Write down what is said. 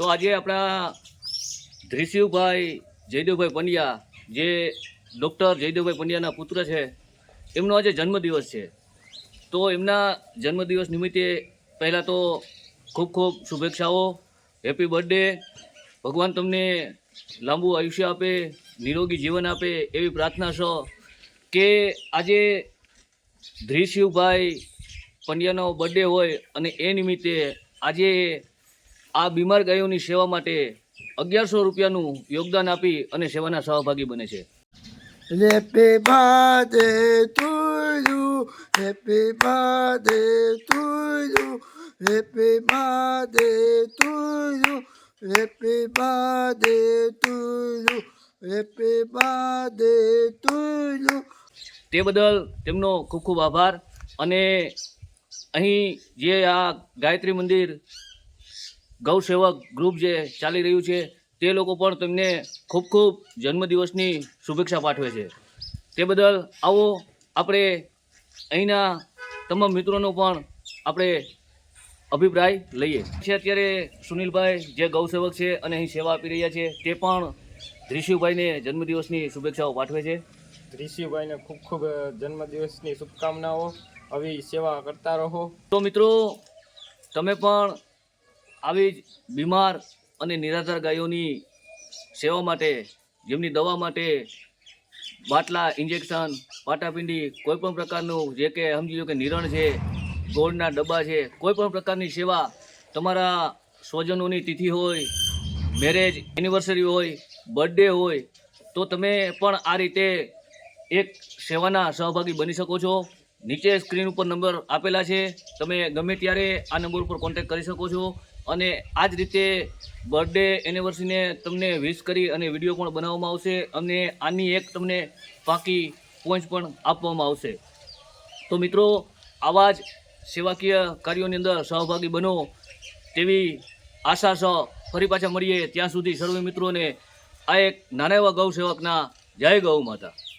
તો આજે આપણા ધ્રિશિવભાઈ જયદેવભાઈ પંડ્યા, જે ડૉક્ટર જયદેવભાઈ પંડ્યાના પુત્ર છે, એમનો આજે જન્મદિવસ છે. તો એમના જન્મદિવસ નિમિત્તે પહેલાં તો ખૂબ ખૂબ શુભેચ્છાઓ, હેપી બર્થડે, ભગવાન તમને લાંબુ આયુષ્ય આપે, નિરોગી જીવન આપે એવી પ્રાર્થના છો કે આજે ધ્રિશિવભાઈ પંડ્યાનો બર્થડે હોય અને એ નિમિત્તે આજે આ બીમાર ગાયોની સેવા માટે અગિયારસો રૂપિયાનું યોગદાન આપી અને સેવાના સહભાગી બને છે Happy birthday to you. Happy birthday to you. Happy birthday to you. Happy birthday to you. Happy birthday to you. તે બદલ તેમનો ખૂબ ખૂબ આભાર અને અહીં જે આ ગાયત્રી મંદિર ગૌસેવક ગ્રુપ જે ચાલી રહ્યું છે તે લોકો પણ તેમને ખૂબ ખૂબ જન્મદિવસની શુભેચ્છા પાઠવે છે. તે બદલ આવો આપણે અહીંના તમામ મિત્રોનો પણ આપણે અભિપ્રાય લઈએ. છે અત્યારે સુનિલભાઈ જે ગૌસેવક છે અને અહીં સેવા આપી રહ્યા છે તે પણ ઋષિભાઈને જન્મદિવસની શુભેચ્છાઓ પાઠવે છે. ઋષિભાઈને ખૂબ ખૂબ જન્મદિવસની શુભકામનાઓ. આવી સેવા કરતા રહો. તો મિત્રો તમે પણ આવી જ બીમાર અને નિરાધાર ગાયોની સેવા માટે, જેમની દવા માટે બાટલા ઇન્જેક્શન પાટાપિંડી કોઈ પણ પ્રકારનું જે કે સમજી લો કે નિરણ છે, ગોળના ડબ્બા છે કોઈ પણ પ્રકારની સેવા તમારા સ્વજનોની તિથિ હોય મેરેજ એનિવર્સરી હોય બર્થડે હોય, તો તમે પણ આ રીતે એક સેવાના સહભાગી બની શકો છો. નીચે સ્ક્રીન ઉપર નંબર આપેલા છે. તમે ગમે ત્યારે આ નંબર ઉપર કોન્ટેક્ટ કરી શકો છો. અને આ જ રીતે બર્થડે એનિવર્સરીને તમને વિશ કરી અને વીડિયો પણ બનાવવામાં આવશે અને આની એક તમને પાકી પોઈન્ટ પણ આપવામાં આવશે. તો મિત્રો, આવા જ સેવાકીય કાર્યોની અંદર સહભાગી બનો તેવી આશા સહ ફરી પાછા મળીએ. ત્યાં સુધી સર્વે મિત્રોને આ એક નાના એવા ગૌ સેવકના જય ગૌ માતા.